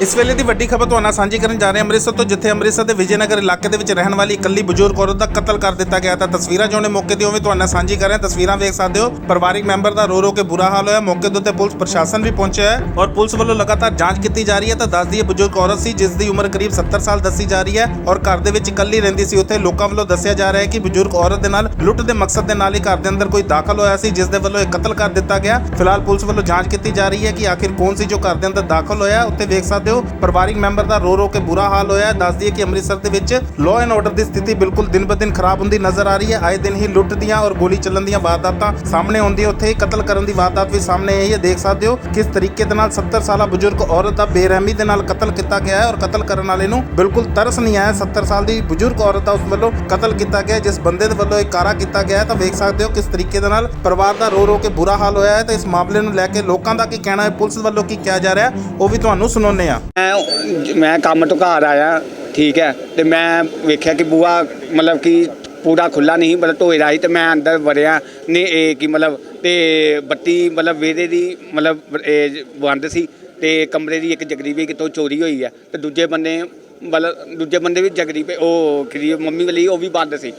ਇਸ ਵੇਲੇ ਦੀ ਵੱਡੀ ਖਬਰ ਤੁਹਾਨੂੰ ਨਾਲ ਸਾਂਝੀ ਕਰਨ ਜਾ ਰਹੇ ਹਾਂ ਅੰਮ੍ਰਿਤਸਰ ਤੋਂ, ਜਿੱਥੇ ਅੰਮ੍ਰਿਤਸਰ ਦੇ ਵਿਜੇਨਗਰ ਇਲਾਕੇ ਦੇ ਵਿੱਚ ਰਹਿਣ ਵਾਲੀ ਇਕੱਲੀ ਬਜ਼ੁਰਗ ਔਰਤ ਦਾ ਕਤਲ ਕਰ ਦਿੱਤਾ ਗਿਆ ਤਾਂ ਤਸਵੀਰਾਂ ਜੋ ਨੇ ਮੌਕੇ ਦੀ ਉਵੇਂ ਤੁਹਾਨੂੰ ਨਾਲ ਸਾਂਝੀ ਕਰ ਰਹੇ ਹਾਂ। ਤਸਵੀਰਾਂ ਵੇਖ ਸਕਦੇ ਹੋ, ਪਰਿਵਾਰਿਕ ਮੈਂਬਰ ਦਾ ਰੋ ਰੋ ਕੇ ਬੁਰਾ ਹਾਲ ਹੋਇਆ। ਮੌਕੇ ਦੇ ਉੱਤੇ ਪੁਲਿਸ ਪ੍ਰਸ਼ਾਸਨ ਵੀ ਪਹੁੰਚਿਆ ਹੈ ਔਰ ਪੁਲਿਸ ਵੱਲੋਂ ਲਗਾਤਾਰ ਜਾਂਚ ਕੀਤੀ ਜਾ ਰਹੀ ਹੈ। ਤਾਂ ਦੱਸਦੀ ਹੈ ਬਜ਼ੁਰਗ ਔਰਤ ਸੀ, ਜਿਸ ਦੀ ਉਮਰ ਕਰੀਬ 70 ਸਾਲ ਦੱਸੀ ਜਾ ਰਹੀ ਹੈ ਔਰ ਘਰ ਦੇ ਵਿੱਚ ਇਕੱਲੀ ਰਹਿੰਦੀ ਸੀ। ਉੱਥੇ ਲੋਕਾਂ ਵੱਲੋਂ ਦੱਸਿਆ ਜਾ ਰਿਹਾ ਹੈ ਕਿ ਬਜ਼ੁਰਗ ਔਰਤ ਦੇ ਨਾਲ ਲੁੱਟ ਦੇ ਮਕਸਦ ਦੇ ਨਾਲ ਹੀ ਘਰ ਦੇ ਅੰਦਰ ਕੋਈ ਦਾਖਲ ਹੋਇਆ ਸੀ, ਜਿਸ ਦੇ ਵੱਲੋਂ ਇਹ ਕਤਲ ਕਰ ਦਿੱਤਾ ਗਿਆ। ਫਿਲਹਾਲ ਪੁਲਿਸ ਵੱਲੋਂ ਜਾਂਚ ਕੀਤੀ ਜਾ ਰਹੀ ਹੈ ਕਿ ਆਖਿਰ ਕੌਣ ਸੀ ਜੋ ਘਰ ਦੇ ਅੰਦਰ ਦਾਖਲ ਹੋਇਆ। ਉੱਥੇ ਵੇਖ ਸਕਦੇ ਹੋ ਪਰਿਵਾਰਿਕ ਮੈਂਬਰ ਦਾ ਰੋ ਰੋ ਕੇ ਬੁਰਾ ਹਾਲ ਹੋਇਆ ਦੱਸ ਦਈਏ ਕਿ ਅੰਮ੍ਰਿਤਸਰ ਦੇ ਵਿੱਚ ਲਾਅ ਐਂਡ ਆਰਡਰ ਦੀ ਸਥਿਤੀ ਬਿਲਕੁਲ ਦਿਨ ਬ ਦਿਨ ਖਰਾਬ ਹੁੰਦੀ ਨਜ਼ਰ ਆ ਰਹੀ ਹੈ। ਆਏ ਦਿਨ ਹੀ ਲੁੱਟ ਦੀਆਂ ਔਰ ਗੋਲੀ ਚੱਲਣ ਦੀਆਂ ਵਾਰਦਾਤਾਂ ਸਾਹਮਣੇ ਆਉਂਦੀਆਂ। ਉੱਥੇ ਹੀ ਕਤਲ ਕਰਨ ਦੀ ਵਾਰਦਾਤ ਵੀ ਸਾਹਮਣੇ ਆਈ ਹੈ। ਦੇਖ ਸਕਦੇ ਹੋ ਕਿਸ ਤਰੀਕੇ ਦੇ ਨਾਲ 70 ਸਾਲਾ ਬਜ਼ੁਰਗ ਔਰਤ ਦਾ ਬੇਰਹਿਮੀ ਦੇ ਨਾਲ ਕਤਲ ਕੀਤਾ ਗਿਆ ਹੈ ਔਰ ਕਤਲ ਕਰਨ ਵਾਲੇ ਨੂੰ ਬਿਲਕੁਲ ਤਰਸ ਨਹੀਂ ਆਇਆ। 70 ਸਾਲ ਦੀ ਬਜ਼ੁਰਗ ਔਰਤ ਦਾ ਉਸ ਵੱਲੋਂ ਕਤਲ ਕੀਤਾ ਗਿਆ ਜਿਸ ਬੰਦੇ ਦੇ ਵੱਲੋਂ ਇਹ ਕਾਰਾ ਕੀਤਾ ਗਿਆ ਹੈ, ਤਾਂ ਵੇਖ ਸਕਦੇ ਹੋ ਕਿਸ ਤਰੀਕੇ ਦੇ ਨਾਲ ਪਰਿਵਾਰ ਦਾ ਰੋ ਰੋ ਕੇ ਬੁਰਾ ਹਾਲ ਹੋਇਆ ਹੈ। ਤੇ ਇਸ ਮਾਮਲੇ ਨੂੰ ਲੈ ਕੇ ਲੋਕਾਂ ਦਾ ਕੀ ਕਹਿਣਾ ਹੈ? ਪੁਲਿਸ ਵੱਲੋਂ ਕੀ ਕਿਹਾ ਜਾ ਰਿਹਾ ਹੈ? ਉਹ ਵੀ ਤੁਹਾਨੂੰ ਸੁਣਾਉਂਦੇ ਆ ਹਾਂ ਮੈਂ ਮੈਂ ਕੰਮ ਤੋਂ ਘਰ ਆਇਆ, ਠੀਕ ਹੈ, ਤੇ ਮੈਂ ਵੇਖਿਆ ਕਿ ਬੂਆ ਮਤਲਬ ਕਿ ਪੂਰਾ ਖੁੱਲਾ ਨਹੀਂ, ਮਤਲਬ ਢੋਏ ਦਾ ਸੀ ਤੇ ਮੈਂ ਅੰਦਰ ਵੜਿਆ ਨੇ ਇਹ ਕਿ ਮਤਲਬ, ਤੇ ਬੱਤੀ ਮਤਲਬ ਵੇਦੇ ਦੀ ਮਤਲਬ ਇਹ ਬੰਦ ਸੀ, ਤੇ ਕਮਰੇ ਦੀ ਇੱਕ ਜਗਰੀ ਵੀ ਕਿਤੋਂ ਚੋਰੀ ਹੋਈ ਹੈ ਤੇ ਦੂਜੇ ਬੰਦੇ ਮਤਲਬ, ਦੂਜੇ ਬੰਦੇ ਵੀ ਜਗਰੀਬੇ ਉਹ ਕਿ ਮੰਮੀ ਵਾਲੀ ਉਹ ਵੀ ਬੰਦ ਸੀ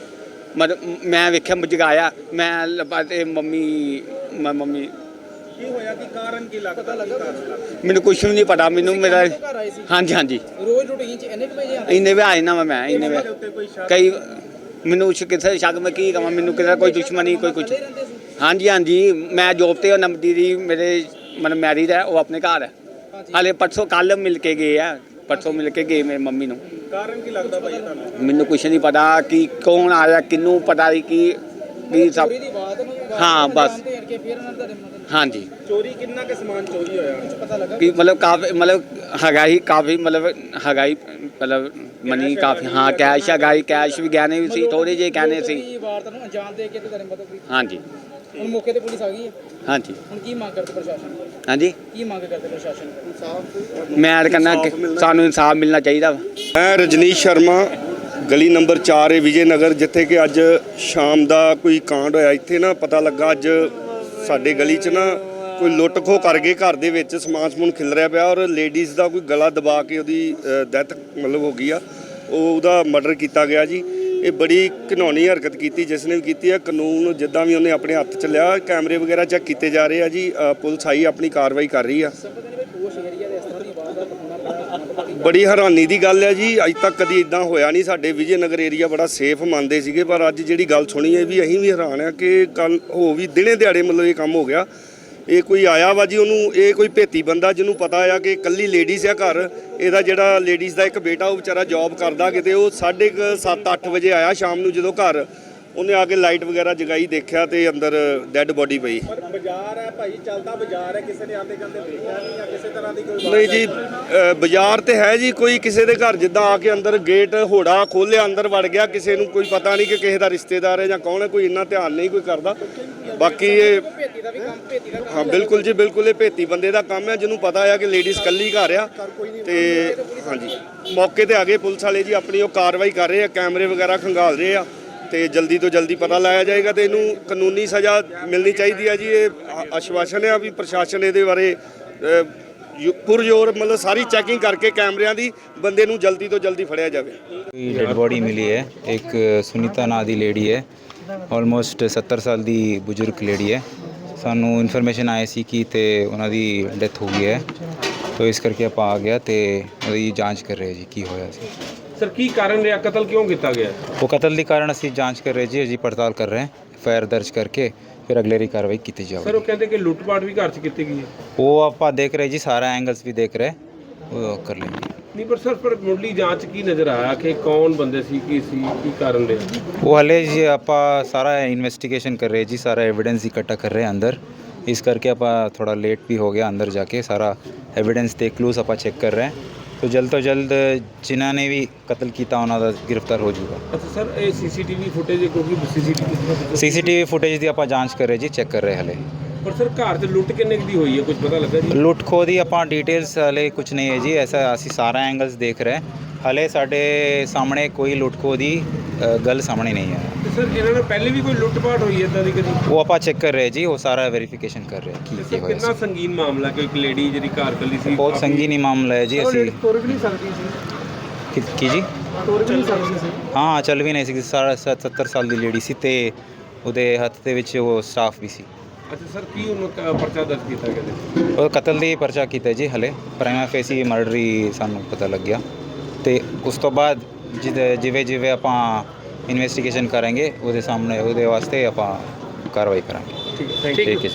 ਮਤਲਬ ਮੈਂ ਵੇਖਿਆ ਜਗਾਇਆ ਮੈਂ ਲੱਭਾ ਤੇ ਮੰਮੀ ਮੰਮੀ ਕੀ ਹੋਇਆ? ਕਿ ਕਾਰਨ ਕੀ ਲੱਗਦਾ? ਮੈਨੂੰ। ਕੁਛ ਵੀ ਨਹੀਂ ਪਤਾ। ਮੈਨੂੰ ਮੇਰਾ ਹਾਂਜੀ ਹਾਂਜੀ। ਰੋਜ਼ ਰੂਟੀਨ ਚ ਇੰਨੇ ਕੁ ਵਜੇ ਆਉਂਦੇ? ਇੰਨੇ ਵੇ ਆਏ ਨਾ ਵਾ ਮੈਂ ਇੰਨੇ ਵੇ ਕਈ ਮੈਨੂੰ ਸ਼- ਕਿਸੇ ਸ਼ੱਕ ਮੈਂ ਕੀ ਕਹਾਂ ਮੈਨੂੰ ਕਿਸੇ ਦਾ ਕੋਈ ਦੁਸ਼ਮਣੀ ਕੋਈ ਰਹਿੰਦੇ ਸੀ ਹਾਂਜੀ ਹਾਂਜੀ। ਮੈਂ ਜੋਬ ਤੇ ਉਹ ਨਮਦੀ ਦੀ ਮੇਰੇ ਮਨ ਮੈਰਿਡ ਹੈ ਉਹ ਆਪਣੇ ਘਰ ਹੈ। ਹਾਲੇ ਪਰਸੋਂ ਕੱਲ ਮਿਲ ਕੇ ਗਏ ਆ। ਪਰਸੋਂ ਮਿਲ ਕੇ ਗਏ ਮੇਰੀ ਮੰਮੀ ਨੂੰ। ਕਾਰਨ ਕੀ ਲੱਗਦਾ ਭਾਈ ਤੁਹਾਨੂੰ? ਮੈਨੂੰ ਕੁਛ ਨਹੀਂ ਪਤਾ ਕਿ ਕੌਣ ਆਇਆ ਕਿੰਨੂੰ ਪਤਾ ਨਹੀਂ ਕਿ ਵੀ ਸਭ ਚੋਰੀ ਦੀ ਬਾਤ ਨੂੰ ਹਾਂ, ਬਸ। ਹਾਂਜੀ। ਚੋਰੀ ਕਿੰਨਾ ਕੇ ਸਮਾਨ ਚੋਰੀ ਹੋਇਆ? ਪਤਾ ਲੱਗਾ ਕਿ ਮਤਲਬ ਕਾਫੀ ਮਤਲਬ ਹੈਗਾ ਹੀ ਕਾਫੀ ਮਤਲਬ ਹੈਗਾ ਹੀ ਮਤਲਬ ਮਨੀ ਕਾਫੀ ਹਾਂ ਕੈਸ਼ ਹੈਗਾ ਹੀ ਕੈਸ਼ ਵੀ ਗਹਿਣੇ ਵੀ ਸੀ ਥੋੜੇ ਜਿਹੇ ਗਹਿਣੇ ਸੀ। ਚੋਰੀ ਵਾਰਦਾਤ ਨੂੰ ਅੰਜਾਮ ਦੇ ਕੇ ਤੇ ਤੁਹਾਡੇ ਮਤਲਬ ਵੀ ਹਾਂਜੀ। ਹੁਣ ਮੌਕੇ ਤੇ ਪੁਲਿਸ ਆ ਗਈ ਹੈ? ਹਾਂਜੀ। ਹੁਣ ਕੀ ਮੰਗ ਕਰਦੇ ਪ੍ਰਸ਼ਾਸਨ? ਹਾਂਜੀ। ਕੀ ਮੰਗ ਕਰਦੇ ਪ੍ਰਸ਼ਾਸਨ? ਇਨਸਾਫ ਮੈਂ ਕਹਿੰਦਾ ਕਿ ਸਾਨੂੰ ਇਨਸਾਫ ਮਿਲਣਾ ਚਾਹੀਦਾ ਵਾ। ਮੈਂ ਰਜਨੀਸ਼ ਸ਼ਰਮਾ ਗਲੀ ਨੰਬਰ 4 ਹੈ ਵਿਜੇ ਨਗਰ ਜਿੱਥੇ ਕਿ ਅੱਜ ਸ਼ਾਮ ਦਾ ਕੋਈ ਕਾਂਡ ਹੋਇਆ। ਇੱਥੇ ਨਾ ਪਤਾ ਲੱਗਾ ਅੱਜ ਸਾਡੇ ਗਲੀ 'ਚ ਨਾ ਕੋਈ ਲੁੱਟ ਖੋ ਕਰ ਗਏ। ਘਰ ਦੇ ਵਿੱਚ ਸਮਾਨ ਸਮੂਨ ਖਿਲ ਰਿਹਾ ਪਿਆ ਔਰ ਲੇਡੀਜ਼ ਦਾ ਕੋਈ ਗਲਾ ਦਬਾ ਕੇ ਉਹਦੀ ਡੈਥ ਮਤਲਬ ਹੋ ਗਈ ਆ। ਉਹ ਉਹਦਾ ਮਰਡਰ ਕੀਤਾ ਗਿਆ ਜੀ। ਇਹ ਬੜੀ ਘਿਨੌਣੀ ਹਰਕਤ ਕੀਤੀ ਜਿਸ ਨੇ ਵੀ ਕੀਤੀ ਆ ਕਾਨੂੰਨ ਜਿੱਦਾਂ ਵੀ ਉਹਨੇ ਆਪਣੇ ਹੱਥ 'ਚ ਲਿਆ ਕੈਮਰੇ ਵਗੈਰਾ ਚੈੱਕ ਕੀਤੇ ਜਾ ਰਹੇ ਆ ਜੀ। ਅ, ਪੁਲਿਸ ਆਈ ਆਪਣੀ ਕਾਰਵਾਈ ਕਰ ਰਹੀ ਆ। ਬੜੀ ਹੈਰਾਨੀ ਦੀ ਗੱਲ ਹੈ ਜੀ। ਅੱਜ ਤੱਕ ਕਦੀ ਇਦਾਂ ਹੋਇਆ ਨਹੀਂ। ਸਾਡੇ ਵਿਜੇਨਗਰ ਏਰੀਆ ਬੜਾ ਸੇਫ ਮੰਨਦੇ ਸੀਗੇ ਪਰ ਅੱਜ ਜਿਹੜੀ ਗੱਲ ਸੁਣੀ ਹੈ ਵੀ ਅਸੀਂ ਵੀ ਹੈਰਾਨ ਆ ਕਿ ਕੱਲ ਹੋ ਵੀ ਦਿਨੇ ਦਿਹਾੜੇ ਮਤਲਬ ਇਹ ਕੰਮ ਹੋ ਗਿਆ। ਇਹ ਕੋਈ ਆਇਆ ਵਾ ਜੀ ਉਹਨੂੰ, ਇਹ ਕੋਈ ਭੇਤੀ ਬੰਦਾ ਜਿਹਨੂੰ ਪਤਾ ਆ ਕਿ ਇਕੱਲੀ ਲੇਡੀਜ਼ ਆ ਘਰ, ਇਹਦਾ ਜਿਹੜਾ ਲੇਡੀਜ਼ ਦਾ ਇੱਕ ਬੇਟਾ ਉਹ ਵਿਚਾਰਾ ਜੌਬ ਕਰਦਾ ਕਿਤੇ, ਉਹ 7:30 8 ਵਜੇ ਆਇਆ ਸ਼ਾਮ ਨੂੰ ਜਦੋਂ ਘਰ। ਉਹਨੇ ਆ ਕੇ ਲਾਈਟ ਵਗੈਰਾ ਜਗਾਈ ਦੇਖਿਆ ਤੇ ਅੰਦਰ ਡੈੱਡ ਬੋਡੀ ਪਈ। ਪਰ ਬਾਜ਼ਾਰ ਹੈ ਭਾਈ ਚੱਲਦਾ ਬਾਜ਼ਾਰ ਹੈ ਕਿਸੇ ਨੇ ਆਂਦੇ ਜਾਂਦੇ ਵੇਖਿਆ ਨਹੀਂ ਜਾਂ ਕਿਸੇ ਤਰ੍ਹਾਂ ਦੀ ਕੋਈ ਨਹੀਂ ਜੀ ਅ, ਬਾਜ਼ਾਰ ਤੇ ਹੈ ਜੀ ਕੋਈ ਕਿਸੇ ਦੇ ਘਰ ਜਿੱਦਾਂ ਆ ਕੇ ਅੰਦਰ ਗੇਟ ਹੋੜਾ ਖੋਲਿਆ ਅੰਦਰ ਵੜ ਗਿਆ ਕਿਸੇ ਨੂੰ ਕੋਈ ਪਤਾ ਨਹੀਂ ਕਿ ਕਿਸੇ ਦਾ ਰਿਸ਼ਤੇਦਾਰ ਹੈ ਜਾਂ ਕੌਣ ਹੈ ਕੋਈ ਇੰਨਾ ਧਿਆਨ ਨਹੀਂ ਕੋਈ ਕਰਦਾ। ਬਾਕੀ ਇਹ ਹਾਂ ਬਿਲਕੁਲ ਜੀ ਬਿਲਕੁਲ ਇਹ ਭੇਤੀ ਬੰਦੇ ਦਾ ਕੰਮ ਹੈ ਜਿਹਨੂੰ ਪਤਾ ਆ ਕਿ ਲੇਡੀਜ਼ ਕੱਲੀ ਘਰ ਆ। ਤੇ ਹਾਂਜੀ ਮੌਕੇ ਤੇ ਆ ਗਏ ਪੁਲਿਸ ਵਾਲੇ ਜੀ ਆਪਣੀ ਉਹ ਕਾਰਵਾਈ ਕਰ ਰਹੇ ਆ ਕੈਮਰੇ ਵਗੈਰਾ ਖੰਗਾਲ ਰਹੇ ਆ। ਤੇ ਜਲਦੀ ਤੋਂ ਜਲਦੀ ਪਤਾ ਲਾਇਆ ਜਾਏਗਾ ਤੇ ਇਹਨੂੰ ਕਾਨੂੰਨੀ ਸਜ਼ਾ ਮਿਲਣੀ ਚਾਹੀਦੀ ਹੈ ਜੀ। ਇਹ ਆਸ਼ਵਾਸਨ ਹੈ ਵੀ ਪ੍ਰਸ਼ਾਸਨ ਇਹਦੇ ਬਾਰੇ ਪੁਰਜ਼ੋਰ ਮਤਲਬ ਸਾਰੀ ਚੈਕਿੰਗ ਕਰਕੇ ਕੈਮਰਿਆਂ ਦੀ ਬੰਦੇ ਨੂੰ ਜਲਦੀ ਤੋਂ ਜਲਦੀ ਫੜਿਆ ਜਾਵੇ। ਕੋਈ ਡੈਡ ਬੋਡੀ ਮਿਲੀ ਹੈ। ਇੱਕ ਸੁਨੀਤਾ ਨਾਂ ਦੀ ਲੇਡੀ ਹੈ। ਆਲਮੋਸਟ 70 ਸਾਲ ਦੀ ਬਜ਼ੁਰਗ ਲੇਡੀ ਹੈ। ਸਾਨੂੰ ਇਨਫੋਰਮੇਸ਼ਨ ਆਈ ਸੀ ਕਿ ਤੇ ਉਹਨਾਂ ਦੀ ਡੈਥ ਹੋ ਗਈ ਹੈ। ਤੋ ਇਸ ਕਰਕੇ ਆਪਾਂ ਆ ਗਿਆ ਤੇ ਉਹਦੀ ਜਾਂਚ ਕਰ ਰਹੇ ਜੀ, ਕੀ ਹੋਇਆ ਸੀ। ਸਰ ਕੀ ਕਾਰਨ ਰਿਹਾ ਕਤਲ ਕਿਉਂ ਕੀਤਾ ਗਿਆ ਉਹ ਕਤਲ ਦੀ ਕਾਰਨ ਅਸੀਂ ਜਾਂਚ ਕਰ ਰਹੇ ਜੀ ਅਜੀ ਪੜਤਾਲ ਕਰ ਰਹੇ ਹਾਂ ਫਾਇਰ ਦਰਜ ਕਰਕੇ ਫਿਰ ਅਗਲੇਰੀ ਕਾਰਵਾਈ ਕੀਤੀ ਸਰ ਉਹ ਜਾਵੇਗੀ ਕਹਿੰਦੇ ਕਿ ਲੁੱਟਪਾਟ ਵੀ ਘਰ 'ਚ ਕੀਤੀ ਗਈ ਹੈ ਉਹ ਆਪਾਂ ਦੇਖ ਰਹੇ ਜੀ ਸਾਰਾ ਐਂਗਲਸ ਵੀ ਦੇਖ ਰਹੇ ਉਹ ਕਰ ਲੈਂਗੇ ਨਹੀਂ ਪਰ ਸਰ ਪਰ ਮੁੱਢਲੀ ਜਾਂਚ ਕੀ ਨਜ਼ਰ ਆਇਆ ਕਿ ਕੌਣ ਬੰਦੇ ਸੀ ਕੀ ਸੀ ਕੀ ਕਾਰਨ ਰਿਹਾ ਉਹ ਹਲੇ ਜੀ ਆਪਾਂ ਸਾਰਾ ਇਨਵੈਸਟੀਗੇਸ਼ਨ ਕਰ ਰਹੇ ਜੀ ਸਾਰਾ ਐਵੀਡੈਂਸ ਇਕੱਠਾ ਕਰ ਰਹੇ ਹਾਂ ਅੰਦਰ ਇਸ ਕਰਕੇ ਆਪਾਂ ਥੋੜਾ ਲੇਟ ਵੀ ਹੋ ਗਿਆ ਅੰਦਰ ਜਾ ਕੇ ਸਾਰਾ ਐਵੀਡੈਂਸ ਤੇ ਕਲੂਸ ਆਪਾਂ ਚੈੱਕ ਕਰ ਰਹੇ ਹਾਂ ਤੋ ਜਲਦ ਤੋਂ ਜਲਦ ਜਿਨ੍ਹਾਂ ਨੇ ਵੀ ਕਤਲ ਕੀਤਾ ਉਹਨਾਂ ਦਾ ਗ੍ਰਿਫਤਾਰ ਹੋ ਜਾਊਗਾ ਅੱਛਾ ਸਰ ਇਹ ਸੀਸੀਟੀਵੀ ਫੁਟੇਜ ਕਿਉਂਕਿ ਸੀਸੀਟੀਵੀ ਸੀਸੀਟੀਵੀ ਫੁਟੇਜ ਦੀ ਆਪਾਂ ਜਾਂਚ ਕਰ ਰਹੇ ਜੀ ਚੈੱਕ ਕਰ ਰਹੇ ਹਲੇ ਪਰ ਸਰ ਘਰ 'ਚ ਲੁੱਟ ਕਿੰਨੇ ਦੀ ਹੋਈ ਹੈ ਕੁਝ ਪਤਾ ਲੱਗਾ ਜੀ ਲੁੱਟ ਖੋਹ ਦੀ ਆਪਾਂ ਡਿਟੇਲਸ ਹਲੇ ਕੁਝ ਨਹੀਂ ਹੈ ਜੀ ਐਸਾ ਅਸੀਂ ਸਾਰਾ ਐਂਗਲਸ ਦੇਖ ਰਹੇ ਹਲੇ ਸਾਡੇ ਸਾਹਮਣੇ ਕੋਈ ਲੁੱਟ ਖੋਹ ਦੀ ਗੱਲ ਸਾਹਮਣੇ ਨਹੀਂ ਆਇਆ ਤੇ ਸਰ ਇਹਨਾਂ ਨਾਲ ਪਹਿਲੇ ਵੀ ਕੋਈ ਲੁੱਟਪਾਟ ਹੋਈ ਇਦਾਂ ਦੀ ਕਦੀ? ਉਹ ਆਪਾਂ ਚੈੱਕ ਕਰ ਰਹੇ ਜੀ ਉਹ ਸਾਰਾ ਵੈਰੀਫਿਕੇਸ਼ਨ ਕਰ ਰਹੇ ਕੀ ਕੀ ਹੋਇਆ ਕਿੰਨਾ ਸੀ। ਸੰਗੀਨ ਮਾਮਲਾ ਕਿ ਇੱਕ ਲੇਡੀ ਜਿਹੜੀ ਘਰ ਕੱਲੀ ਸੀ ਬਹੁਤ ਕਾਫੀ- ਸੰਗੀਨ ਹੀ ਮਾਮਲਾ ਹੈ ਜੀ ਅਸੀਂ। ਤੁਰ ਵੀ ਨਹੀਂ ਸਕਦੀ ਸੀ। ਕੀ- ਕੀ ਜੀ? ਤੁਰ ਵੀ ਨਹੀਂ ਸਕਦੀ ਸੀ। ਹਾਂ ਚੱਲ ਵੀ ਨਹੀਂ ਸੀ ਸਾਰਾ 70 ਸਾਲ ਦੀ ਲੇਡੀ ਸੀ ਤੇ ਉਹਦੇ ਹੱਥ ਦੇ ਵਿੱਚ ਉਹ ਸਟਾਫ ਵੀ ਸੀ। ਅੱਛਾ ਸਰ ਕੀ ਉਹਨੂੰ ਕ- ਪਰਚਾ ਦਰਜ ਕੀਤਾ ਗਿਆ ਜੀ? ਉਹ ਕਤਲ ਦੀ ਪਰਚਾ ਕੀਤਾ ਜੀ ਹਲੇ। ਪ੍ਰਾਈਮਾ ਫੇਸੀ ਮਰਡਰ ਸਾਨੂੰ ਪਤਾ ਲੱਗਿਆ। ਤੇ ਉਸ ਤੋਂ ਬਾਅਦ ਜਿਹਦੇ- ਜਿਵੇਂ ਜਿਵੇਂ ਆਪਾਂ ਇਨਵੈਸਟੀਗੇਸ਼ਨ ਕਰਾਂਗੇ ਉਹਦੇ ਸਾਹਮਣੇ ਉਹਦੇ ਵਾਸਤੇ ਆਪਾਂ ਕਾਰਵਾਈ ਕਰਾਂਗੇ। ਠੀਕ ਹੈ ਠੀਕ ਹੈ